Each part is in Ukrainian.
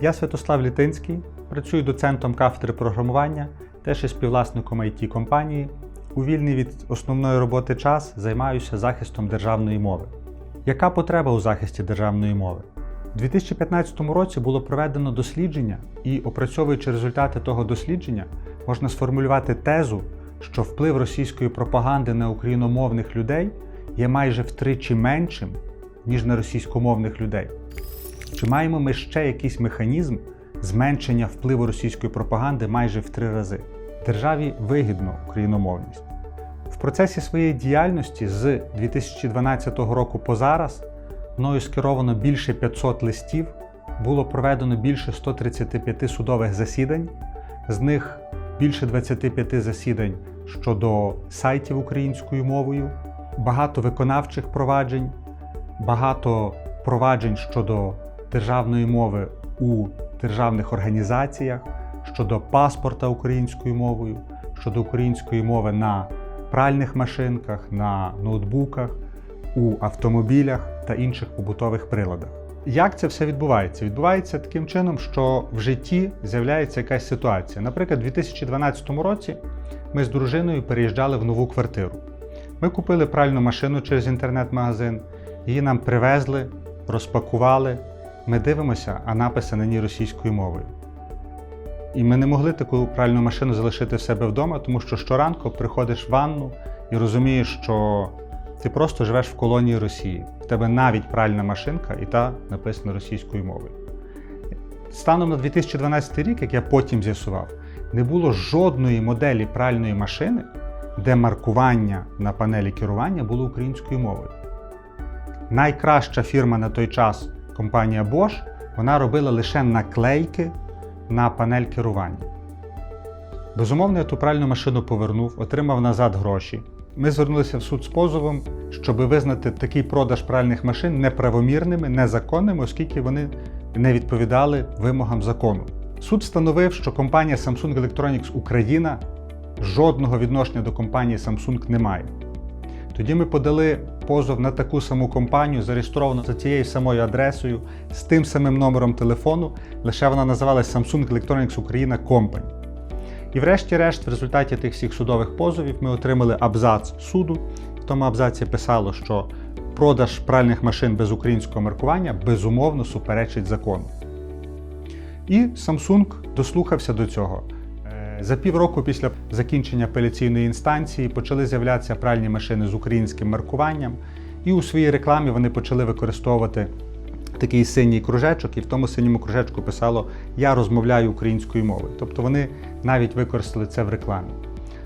Я Святослав Літинський, працюю доцентом кафедри програмування, теж і співвласником it компанії. У вільний від основної роботи час займаюся захистом державної мови. Яка потреба у захисті державної мови? У 2015 році було проведено дослідження, і опрацьовуючи результати того дослідження, можна сформулювати тезу, що вплив російської пропаганди на україномовних людей є майже втричі меншим, ніж на російськомовних людей. Чи маємо ми ще якийсь механізм зменшення впливу російської пропаганди майже в три рази? Державі вигідно україномовність. В процесі своєї діяльності з 2012 року по зараз мною скеровано більше 500 листів, було проведено більше 135 судових засідань, з них більше 25 засідань щодо сайтів українською мовою, багато виконавчих проваджень, багато проваджень щодо державної мови у державних організаціях, щодо паспорта українською мовою, щодо української мови на пральних машинках, на ноутбуках, у автомобілях та інших побутових приладах. Як це все відбувається? Відбувається таким чином, що в житті з'являється якась ситуація. Наприклад, у 2012 році ми з дружиною переїжджали в нову квартиру. Ми купили пральну машину через інтернет-магазин, її нам привезли, розпакували. Ми дивимося, а написи на російською мовою. І ми не могли таку пральну машину залишити в себе вдома, тому що щоранку приходиш в ванну і розумієш, що ти просто живеш в колонії Росії. В тебе навіть пральна машинка, і та написана російською мовою. Станом на 2012 рік, як я потім з'ясував, не було жодної моделі пральної машини, де маркування на панелі керування було українською мовою. Найкраща фірма на той час, компанія Bosch, вона робила лише наклейки на панель керування. Безумовно, я ту пральну машину повернув, отримав назад гроші. Ми звернулися в суд з позовом, щоб визнати такий продаж пральних машин неправомірними, незаконними, оскільки вони не відповідали вимогам закону. Суд встановив, що компанія Samsung Electronics Україна жодного відношення до компанії Samsung не має. Тоді ми подали позов на таку саму компанію, зареєстровану за тією самою адресою, з тим самим номером телефону, лише вона називалась Samsung Electronics Україна Company. І врешті-решт, в результаті тих всіх судових позовів ми отримали абзац суду. В тому абзаці писало, що продаж пральних машин без українського маркування безумовно суперечить закону. І Samsung дослухався до цього. За півроку після закінчення апеляційної інстанції почали з'являтися пральні машини з українським маркуванням, і у своїй рекламі вони почали використовувати такий синій кружечок, і в тому синьому кружечку писало Я розмовляю українською мовою. Тобто вони навіть використали це в рекламі.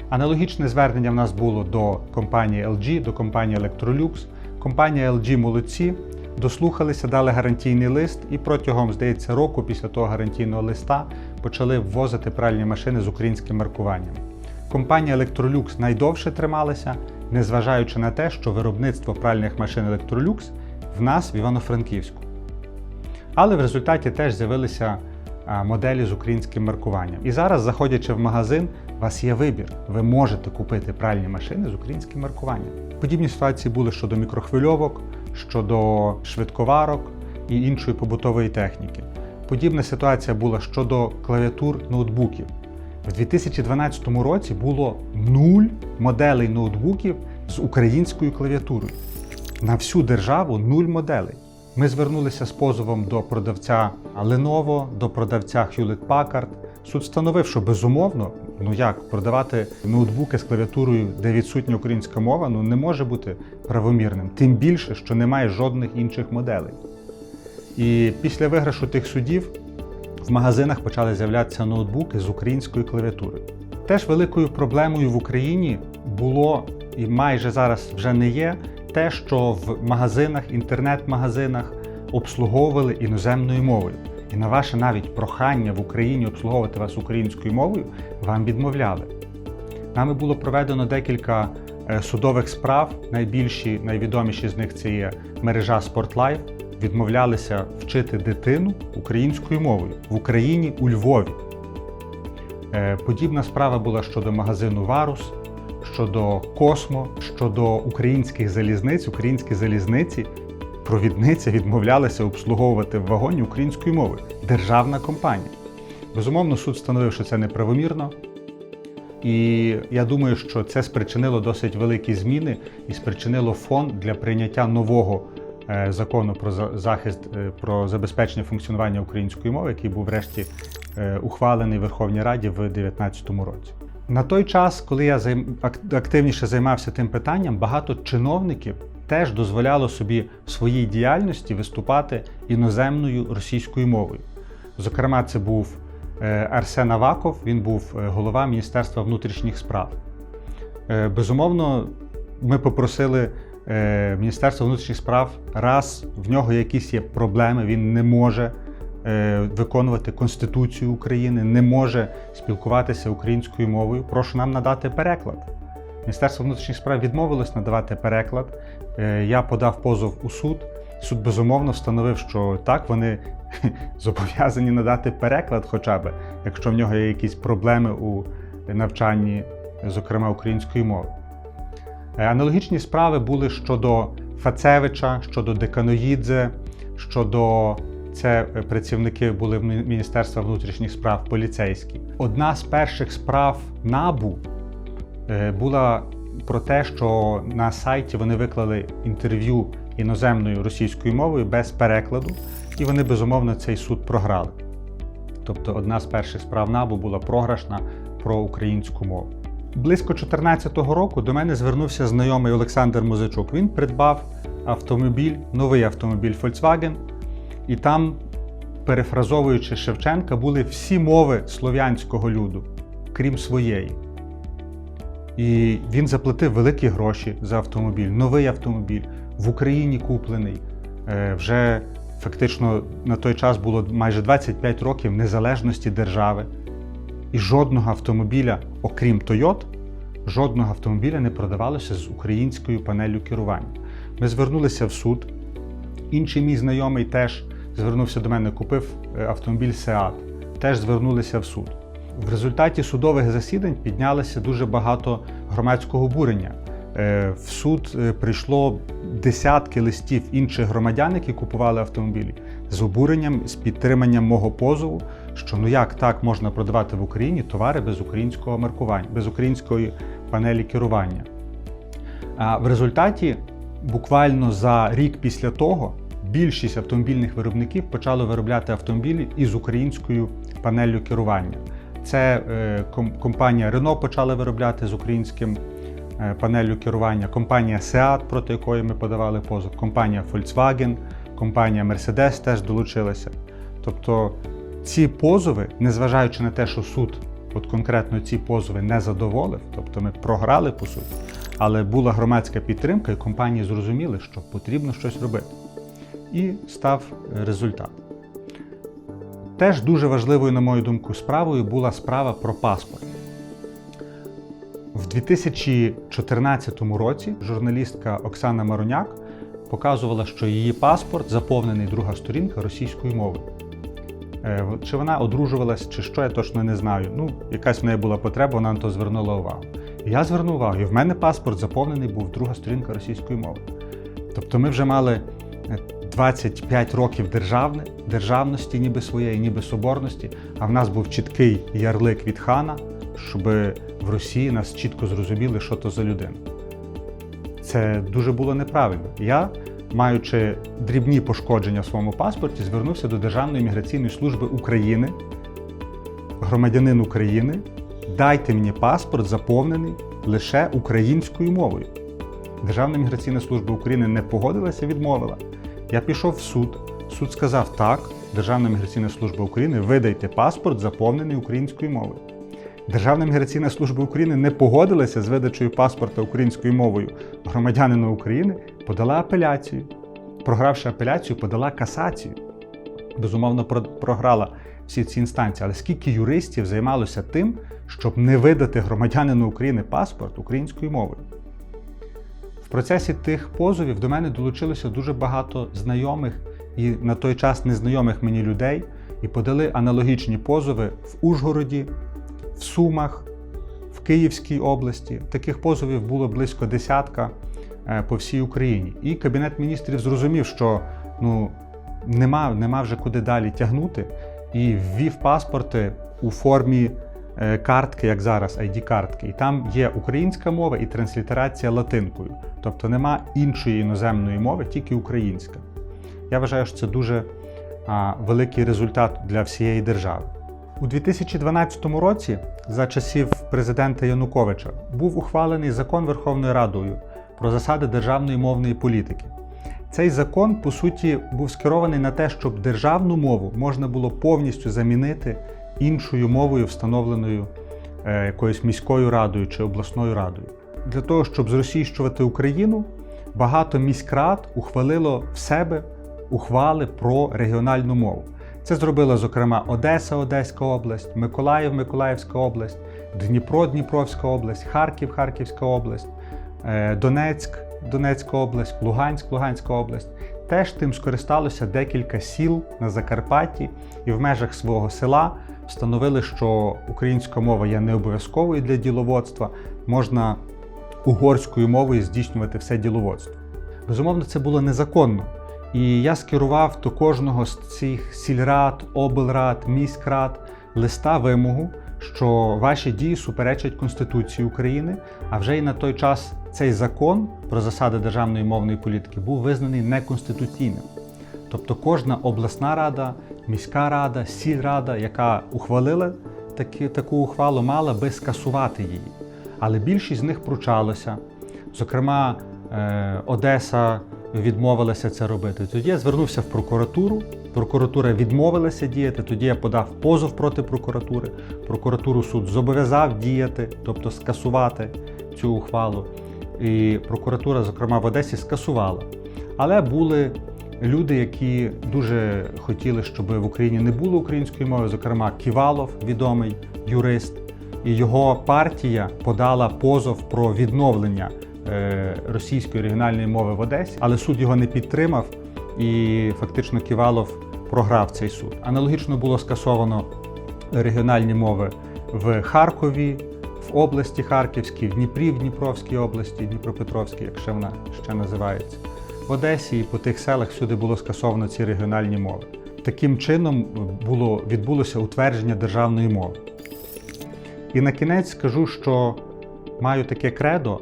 Аналогічне звернення в нас було до компанії LG, до компанії Electrolux. Компанія LG молодці, дослухалися, дали гарантійний лист, і протягом, здається, року після того гарантійного листа почали ввозити пральні машини з українським маркуванням. Компанія Electrolux найдовше трималася, незважаючи на те, що виробництво пральних машин Electrolux в нас в Івано-Франківську. Але в результаті теж з'явилися моделі з українським маркуванням. І зараз, заходячи в магазин, у вас є вибір. Ви можете купити пральні машини з українським маркуванням. Подібні ситуації були щодо мікрохвильовок, щодо швидковарок і іншої побутової техніки. Подібна ситуація була щодо клавіатур ноутбуків. В 2012 році було нуль моделей ноутбуків з українською клавіатурою. На всю державу нуль моделей. Ми звернулися з позовом до продавця Lenovo, до продавця Hewlett Packard. Суд встановив, що безумовно, ну як продавати ноутбуки з клавіатурою, де відсутня українська мова, ну не може бути правомірним. Тим більше, що немає жодних інших моделей. І після виграшу тих судів в магазинах почали з'являтися ноутбуки з українською клавіатурою. Теж великою проблемою в Україні було і майже зараз вже не є те, що в магазинах, інтернет-магазинах обслуговували іноземною мовою. І на ваше навіть прохання в Україні обслуговувати вас українською мовою вам відмовляли. Нами було проведено декілька е, судових справ. Найбільші, найвідоміші з них це є мережа Спортлайф. Відмовлялися вчити дитину українською мовою в Україні у Львові. Е, Подібна справа була щодо магазину Варус, щодо Космо, щодо українських залізниць. Українські залізниці провідниця відмовлялася обслуговувати в вагоні українською мовою. Державна компанія. Безумовно, суд встановив, що це неправомірно. І я думаю, що це спричинило досить великі зміни і спричинило фон для прийняття нового е, закону про захист е, про забезпечення функціонування української мови, який був врешті е, ухвалений Верховній Раді в 2019 році. На той час, коли я активніше займався тим питанням, багато чиновників теж дозволяло собі в своїй діяльності виступати іноземною російською мовою. Зокрема, це був е, Арсен Аваков, він був е, голова Міністерства внутрішніх справ. Е, Безумовно, ми попросили Міністерство внутрішніх справ, раз в нього якісь є проблеми, він не може виконувати Конституцію України, не може спілкуватися українською мовою. Прошу нам надати переклад. Міністерство внутрішніх справ відмовилось надавати переклад. Е, Я подав позов у суд. Суд безумовно встановив, що так, вони зобов'язані надати переклад, хоча б, якщо в нього є якісь проблеми у навчанні, зокрема української мови. Е, Аналогічні справи були щодо Фацевича, щодо Деканоїдзе, щодо це е, працівники були в Міністерства внутрішніх справ поліцейські. Одна з перших справ НАБУ була про те, що на сайті вони виклали інтерв'ю іноземною російською мовою без перекладу, і вони безумовно цей суд програли. Тобто одна з перших справ НАБУ була програшна про українську мову. Близько 2014 року до мене звернувся знайомий Олександр Музичук. Він придбав автомобіль, новий автомобіль Volkswagen, і там, перефразовуючи Шевченка, були всі мови слов'янського люду, крім своєї. І він заплатив великі гроші за автомобіль, новий автомобіль, в Україні куплений. Е, Вже фактично на той час було майже 25 років незалежності держави. І жодного автомобіля, окрім Toyota, жодного автомобіля не продавалося з українською панеллю керування. Ми звернулися в суд. Інший мій знайомий теж звернувся до мене, купив е, автомобіль Seat, теж звернулися в суд. В результаті судових засідань піднялося дуже багато громадського обурення. Е, В суд е, прийшло десятки листів інших громадян, які купували автомобілі, з обуренням, з підтриманням мого позову, що ну як так можна продавати в Україні товари без українського маркування, без української панелі керування. А в результаті, буквально за рік після того, більшість автомобільних виробників почали виробляти автомобілі із українською панеллю керування. Це е, компанія Renault почала виробляти з українським е, панеллю керування, компанія Seat, проти якої ми подавали позов, компанія Volkswagen, компанія Mercedes теж долучилася. Тобто ці позови, незважаючи на те, що суд от конкретно ці позови не задоволив, тобто ми програли по суті, але була громадська підтримка, і компанії зрозуміли, що потрібно щось робити. І став результат. Теж дуже важливою, на мою думку, справою була справа про паспорт. В 2014 році журналістка Оксана Мароняк показувала, що її паспорт заповнений друга сторінка російською мовою. Е, Чи вона одружувалась, чи що, я точно не знаю. Ну, якась в неї була потреба, вона на то звернула увагу. Я звернув увагу, і в мене паспорт заповнений був друга сторінка російської мови. Тобто ми вже мали е, 25 років державне, державності, ніби своєї, ніби соборності, а в нас був чіткий ярлик від хана, щоб в Росії нас чітко зрозуміли, що то за людина. Це дуже було неправильно. Я, маючи дрібні пошкодження в своєму паспорті, звернувся до Державної міграційної служби України, громадянин України, дайте мені паспорт, заповнений лише українською мовою. Державна міграційна служба України не погодилася, відмовила. Я пішов в суд. Суд сказав так, Державна міграційна служба України, видайте паспорт, заповнений українською мовою. Державна міграційна служба України не погодилася з видачею паспорта українською мовою громадянину України, подала апеляцію. Програвши апеляцію, подала касацію. Безумовно, програла всі ці інстанції. Але скільки юристів займалося тим, щоб не видати громадянину України паспорт українською мовою? Процесі тих позовів до мене долучилося дуже багато знайомих і на той час незнайомих мені людей, і подали аналогічні позови в Ужгороді, в Сумах, в Київській області. Таких позовів було близько десятка е, по всій Україні. І Кабінет міністрів зрозумів, що ну, нема, нема вже куди далі тягнути, і ввів паспорти у формі картки, як зараз, ID-картки. І там є українська мова і транслітерація латинкою. Тобто нема іншої іноземної мови, тільки українська. Я вважаю, що це дуже великий результат для всієї держави. У 2012 році, за часів президента Януковича, був ухвалений закон Верховною Радою про засади державної мовної політики. Цей закон, по суті, був скерований на те, щоб державну мову можна було повністю замінити іншою мовою, встановленою е, якоюсь міською радою чи обласною радою. Для того, щоб зросійщувати Україну, багато міськрад ухвалило в себе ухвали про регіональну мову. Це зробила, зокрема, Одеса, Одеська область, Миколаїв, Миколаївська область, Дніпро, Дніпровська область, Харків, Харківська область, е, Донецьк, Донецька область, Луганськ, Луганська область. Теж тим скористалося декілька сіл на Закарпатті і в межах свого села встановили, що українська мова є не обов'язковою для діловодства, можна угорською мовою здійснювати все діловодство. Безумовно, це було незаконно. І я скерував до кожного з цих сільрад, облрад, міськрад листа вимогу, що ваші дії суперечать Конституції України, а вже й на той час цей закон про засади державної мовної політики був визнаний неконституційним. Тобто кожна обласна рада, міська рада, сільрада, яка ухвалила такі, таку ухвалу, мала би скасувати її. Але більшість з них пручалося. Зокрема, е, Одеса відмовилася це робити. Тоді я звернувся в прокуратуру. Прокуратура відмовилася діяти. Тоді я подав позов проти прокуратури. Прокуратуру суд зобов'язав діяти, тобто скасувати цю ухвалу. І прокуратура, зокрема в Одесі, скасувала. Але були люди, які дуже хотіли, щоб в Україні не було української мови, зокрема Ківалов, відомий юрист, і його партія подала позов про відновлення е, російської регіональної мови в Одесі, але суд його не підтримав, і фактично Ківалов програв цей суд. Аналогічно було скасовано регіональні мови в Харкові, в області Харківській, в Дніпрі, в Дніпровській області, Дніпропетровській, як ще вона ще називається. В Одесі і по тих селах всюди було скасовано ці регіональні мови. Таким чином було, відбулося утвердження державної мови. І на кінець скажу, що маю таке кредо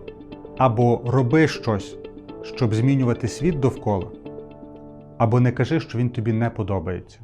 або роби щось, щоб змінювати світ довкола, або не кажи, що він тобі не подобається.